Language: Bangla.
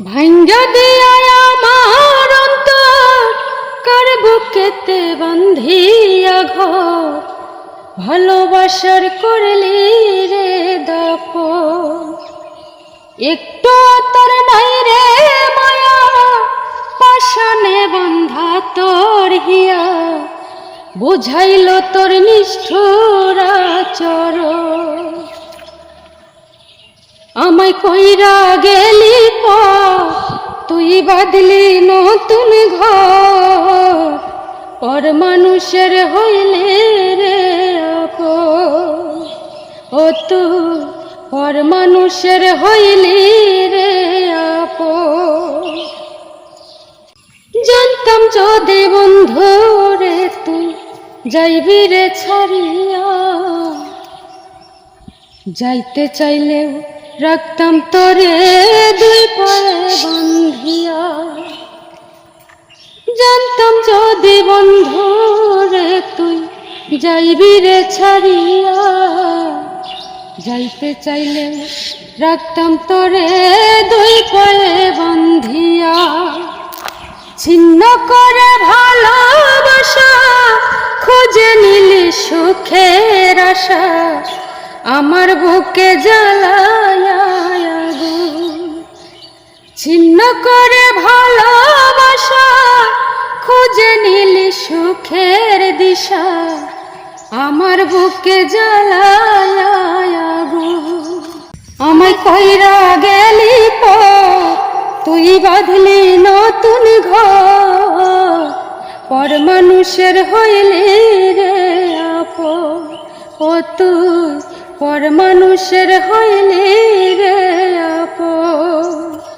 ভাঙ্গা দিয়া আমার অন্তর, কার বুকেতে বান্ধিয়া ঘর? ভালোবাসার করলি রে দপ একটু তোর নাই রে মায়া পাশানে বন্ধা তোর হিয়া। বুঝাইল তোর নিষ্ঠুরা চর আমায় কইরা প তুই বাদলি নতুন ঘর, পর মানুষের হইলে রে ও তু, পর মানুষের হইলি রে আপ জানতাম যদি বন্ধু রে তুই যাইবি রে ছাড়িয়া। যাইতে চাইলেও রাখতাম তোরে দুই জানতাম যদি বন্ধু রে তুই, যাইবি রে ছাড়িয়া যাইতে চাইলে রাখতাম তোরে দুই পায়ে বন্ধিয়া ছিন্ন করে ভালোবাসা খুঁজে নিলি সুখের আশা, আমার বুকে জ্বালায়। ছিন্ন করে ভালোবাসা সুখের দিশা আমার বুকে জ্বালায় আগুন। আমায় কইরা গেলি প, তুই বাঁধলি নতুন ঘর পর মানুষের হইলি রে আপ ও তুই পর মানুষের হইলি রে